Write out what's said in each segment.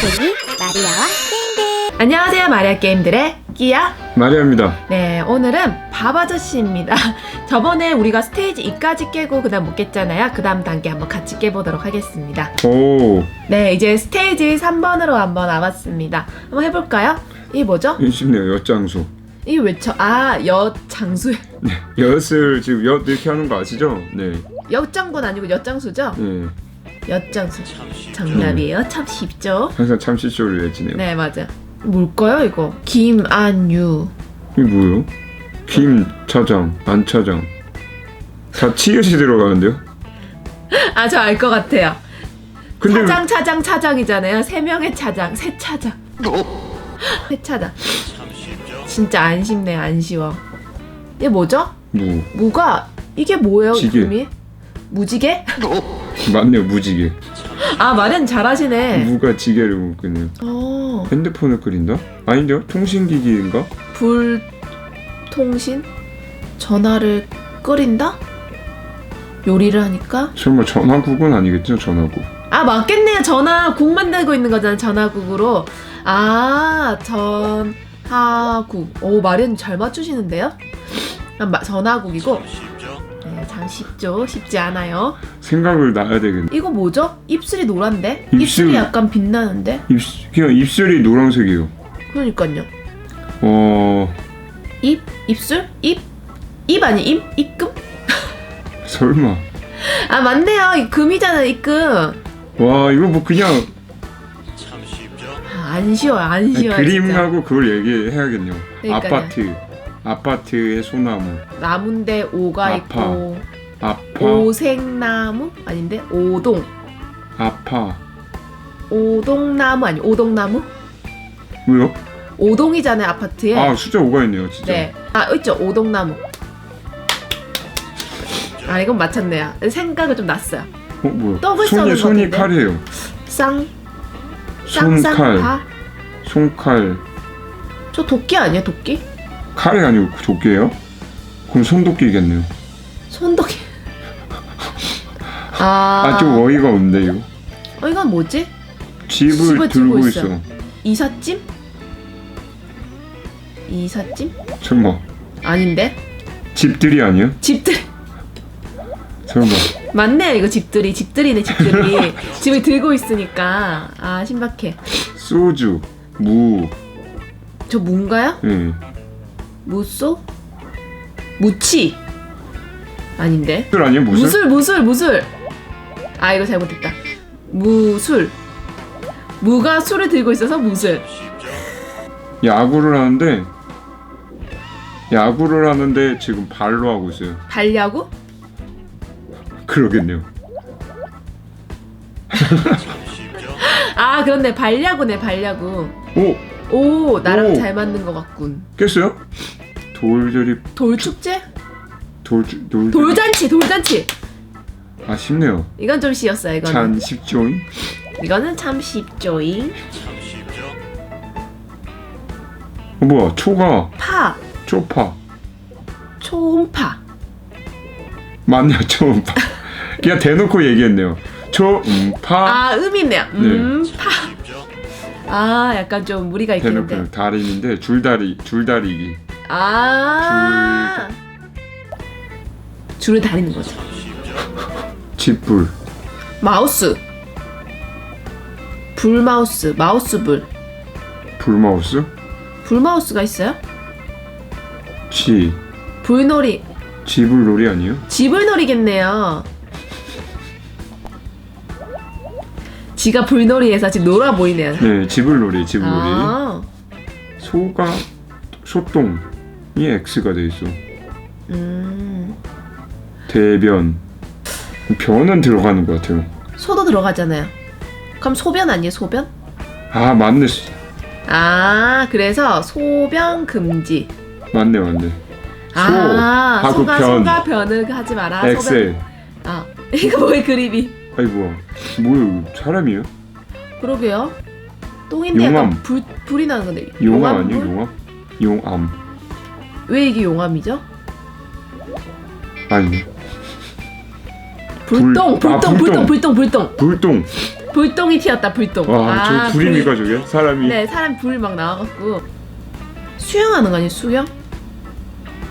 게임쟁이 마리아와 게임들 안녕하세요 마리아 게임들의 끼야 마리아입니다. 네 오늘은 밥 아저씨입니다 저번에 우리가 스테이지 2까지 깨고 그 다음 못 깼잖아요 그 다음 단계 한번 같이 깨보도록 하겠습니다 오, 네 이제 스테이지 3번으로 한번 와봤습니다 한번 해볼까요? 이게 뭐죠? 쉽네요. 엿장수. 이게 왜죠? 아 여 장수 네, 엿을 지금 엿 이렇게 하는 거 아시죠? 네, 엿장군 아니고 엿장수죠? 네. 엿장수 정답이에요 참 쉽죠? 항상 참치쇼를 외치네요. 네 맞아 뭘까요 이거? 김안유 이게 뭐예요? 김 차장, 안 차장. 다 치읓이 들어가는데요? 아 저 알 것 같아요 근데 차장 차장 차장이잖아요. 세 명의 차장, 세 차장. 세 차장. 진짜 안 쉽네요. 안 쉬워. 이게 뭐죠? 무 무가 이게 뭐예요? 지게. 이름이? 무지개? 맞네요. 무지개. 아 말은 잘하시네. 무가 지게를 묶네요. 어 핸드폰을 끓인다? 아닌데요? 통신기기인가? 불통신 전화를 끓인다? 요리를 하니까 설마 전화국은 아니겠죠? 전화국. 아 맞겠네요. 전화 국 만들고 있는 거잖아요. 전화국으로. 아 전화국. 오 마련 잘 맞추시는데요? 아, 마- 전화국이고. 네, 참 쉽죠. 쉽지 않아요. 생각을 놔야 되겠네. 이거 뭐죠? 입술이 노란데? 입술. 입술 이 약간 빛나는데? 입, 그냥 입술이 노란색이에요. 그러니까요. 어, 입 입술 입 입 아니 입 입금? 설마. 아 맞네요. 이 금이잖아요. 입금. 와, 이거 뭐 그냥 아, 안 쉬워요. 안 쉬워요. 진짜. 그림하고 그걸 얘기해야겠네요. 그러니까요. 아파트, 아파트의 소나무, 나무인데 오가 아파. 있고 아파, 오색나무 아닌데 오동 아파. 오동나무 아니 오동나무 왜요? 오동이잖아요 아파트에 아 숫자 5가 있네요, 진짜. 네. 아 있죠 오동나무 아 이건 맞췄네요 생각을 좀 났어요 어 뭐야? 떡을 손이 써는 손이 같은데? 칼이에요. 쌍 손칼, 쌍쌍파 손칼, 저 도끼 아니에요 도끼 칼이 아니고 도끼예요? 그럼 손도끼겠네요. 손도끼 아, 아좀 어이가 없네요. 어, 이건 뭐지 집을 집을 들고 들고 있어. 있어요. 이삿짐 이삿짐 설마 아닌데 집들이 아니야? 집들 설마 맞네요 이거 집들이 집들이네 집들이 집을 들고 있으니까 아 신박해 소주, 무, 저 뭔가요? 예. 무쏘? 무치 아닌데 술 아니야 무술? 무술 무술 무술 아 이거 잘못했다 무술 무가 술을 들고 있어서 무술 야구를 하는데 야구를 하는데 지금 발로 하고 있어요. 발야구? 그러겠네요. 아 그렇네 발야구네 발야구 오 오 나랑 오. 잘 맞는 것 같군 깼어요? 돌조립 돌축제? 돌 돌. 돌잔치 돌잔치 아 쉽네요. 이건 좀 쉬웠어요 이거는 찬 십조인. 이거는 참 쉽죠잉 어 뭐야 초가 파 초파 초음파 맞네요 초음파. 그냥 대놓고 얘기했네요. 초음파 아 음이네요 음파 아 약간 좀 무리가 있겠는데 대놓고 달인인데 줄다리 줄다리기. 아. 줄을 다리는 거죠. 집불 마우스. 불 마우스 마우스 불. 불마우스? 불마우스가 있어요? 지 불놀이. 지불놀이 아니에요? 집을 노리겠네요 지가 불놀이해서 지금 놀아 보이네요 네 지불놀이 지불놀이. 아, 소가 소똥이 X가 돼 있어. 음. 대변 변은 들어가는 것 같아요. 소도 들어가잖아요 그럼 소변 아니에요 소변? 아 맞네 아 그래서 소변 금지 맞네 맞네. 아 하고 소가 변. 소가 변을 하지 마라 소변 엑셀. 아 이거 뭐예요 그림이 아이 뭐야 사람이에요? 그러게요 똥인데 약간 용암. 불, 불이 나는 건데 용암? 아니에요 용암? 용암 왜 이게 용암이죠? 아니 불똥 불- 아, 불똥 불똥 불똥. 불똥 불똥 불똥 불똥이 튀었다 불똥. 와, 아, 저 불입니까 불- 저게? 사람이 네, 사람 불막 나와갖고 수영하는 거 아니에요? 수영?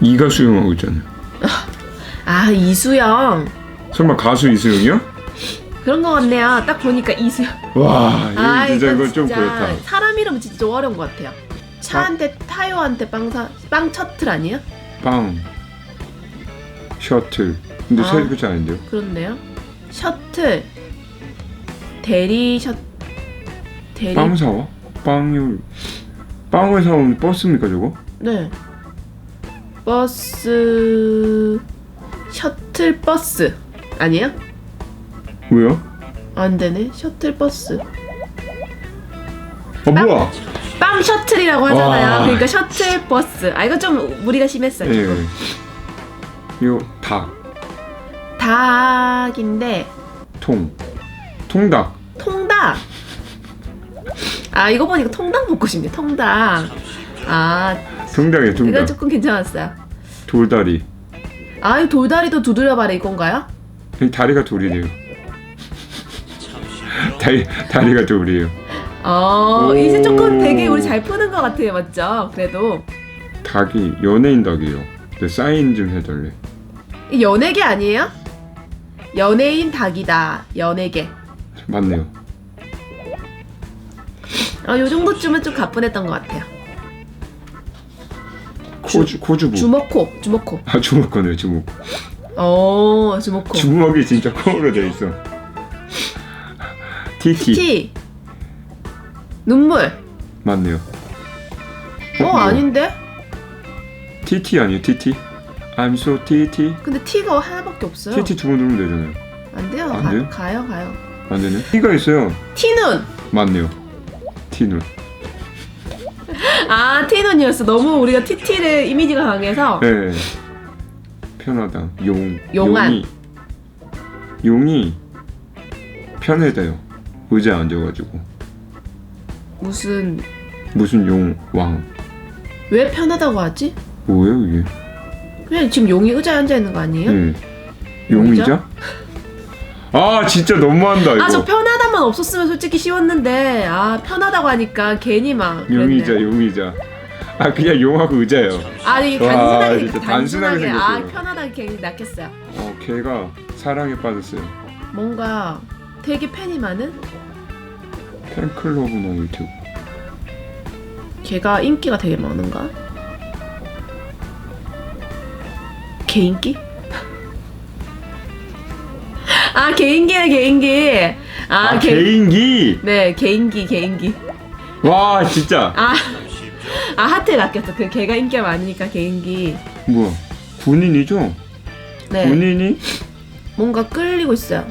이가 수영하고 있잖아요. 아 이수영 설마 가수 이수영이요? 그런 거 같네요. 딱 보니까 이수영. 와, 이거 아 진짜 이거 이거 좀 그렇다. 사람 이름 진짜 좀 어려운 것 같아요. 차한테 타요한테 빵사 빵 셔틀 아니에요? 빵 셔틀. 근데 아. 세 글자 아닌데요? 그렇네요. 셔틀 대리 셔 대리 빵 사와? 빵을 빵을 사오는 버스입니까 저거? 네 버스 셔틀 버스 아니에요? 왜요? 안 되네 셔틀 버스 아 뭐야? 빵 셔틀이라고 하잖아요. 와. 그러니까 셔틀 버스. 아 이거 좀 무리가 심했어요. 예. 조금. 이거 닭, 닭인데 통, 통닭. 통닭. 아 이거 보니까 통닭 먹고 싶네. 통닭. 아 통닭이에요, 이거 통닭. 조금 괜찮았어요. 돌다리. 아 이 돌다리도 두드려봐라 이건가요? 이 다리가 돌이래요. 다리 다리가 돌이에요. 어 오. 이제 조금 되게 우리 잘 푸는 것 같아요, 맞죠? 그래도 닭이 연예인 닭이에요. 근데 사인 좀 해달래. 이 연예계 아니에요? 연예인 닭이다. 연예계. 맞네요. 아, 요 정도쯤은 좀 가뿐했던 것 같아요. 코주 코주부. 주먹코, 주먹코. 아 주먹 거네요, 주먹. 어, 주먹코. 주먹이 진짜 코로 돼 있어. 티티 티. 눈물. 맞네요. 어, 뭐, 아닌데? 티티 아니에요, 티티? I'm so 티티. 근데 T가 하나밖에 없어요. 티티 두번 누르면 되잖아요. 안 돼요. 안 가, 돼요? 가요, 가요. 안 되네. 티가 있어요. T눈. 맞네요. 티눈. 아, T눈이었어. 너무 우리가 TT를 이미지가 강해서. 네. 편하다. 용. 용안. 용이, 용이 편해져요. 의자에 앉아가지고. 무슨 무슨 용, 왕. 왜 편하다고 하지? 뭐예요, 이게? 그냥 지금 용이 의자에 앉아 있는 거 아니에요? 네. 용의자? 아, 진짜 너무한다, 이거. 아, 저 편하다만 없었으면 솔직히 쉬웠는데 아 편하다고 하니까 괜히 막 용의자, 그랬네. 용의자. 아, 그냥 용하고 의자예요. 아니 와, 단순하게 진짜 단순하게 단순하게 아 생겼어요. 편하다게 괜히 낚였어요. 어, 걔가 사랑에 빠졌어요. 뭔가 되게 팬이 많은 팬클럽이나 유튜브. 걔가 인기가 되게 많은가? 걔 인기? 아 개인기네 개인기. 아, 아, 개 개인기! 네 개인기 개인기. 와, 진짜. 아, 아 하트에 낚였어. 그 걔가 인기가 많으니까 개인기. 뭐야. 군인이죠? 네. 군인이? 뭔가 끌리고 있어요.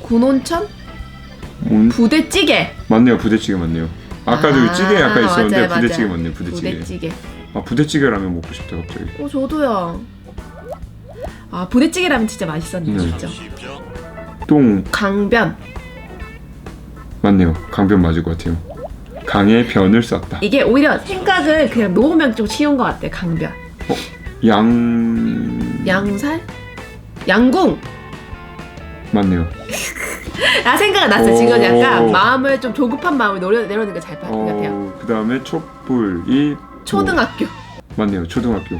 군온천? 뭔- 부대찌개. 맞네요, 부대찌개 맞네요. 아까 저기 찌개 약간 있었는데 맞아요, 부대찌개. 맞네요, 부대찌개. 부대찌개. 아, 부대찌개 라면 먹고 싶다, 갑자기. 어 저도요. 아 부대찌개 라면 진짜 맛있었는데 네. 진짜. 똥 강변. 맞네요. 강변 맞을 것 같아요. 강에 변을 쌌다. 이게 오히려 생각을 그냥 놓으면 좀 쉬운 것 같아. 강변. 양 양살? 양궁. 맞네요. 아 생각이 났어. 지금 오. 약간 마음을 좀 조급한 마음을 내려 내려놓는 게잘 빠진 것 같아요. 어, 그다음에 촛불이 초등학교. 뭐, 맞네요. 초등학교.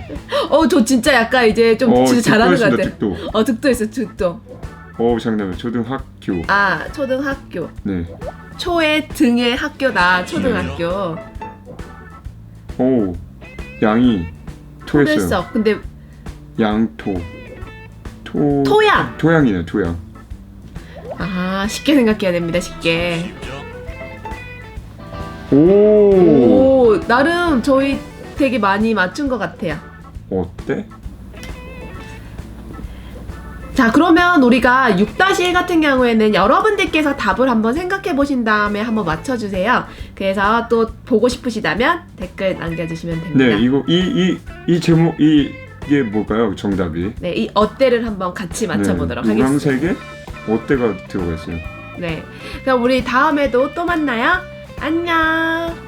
어 저 진짜 약간 이제 좀 어, 진짜 잘하는 것 같아. 득도. 어 득도했어 득도. 어, 장난해. 초등학교. 아 초등학교. 네. 초의 등의 학교다. 초등학교. 오. 양이 토했어요. 토했어. 근데 양토. 토 토양. 토양이네, 토양. 아 쉽게 생각해야 됩니다 쉽게 오. 오 나름 저희 되게 많이 맞춘 것 같아요 어때? 자 그러면 우리가 6-1 같은 경우에는 여러분들께서 답을 한번 생각해 보신 다음에 한번 맞춰주세요 그래서 또 보고 싶으시다면 댓글 남겨주시면 됩니다 네, 이거 이 이 이 제목 이 이게 뭘까요? 정답이. 네, 이 어때를 한번 같이 맞춰보도록 네, 하겠습니다. 노랑색의 어때가 들어가 있어요. 네. 그럼 우리 다음에도 또 만나요. 안녕.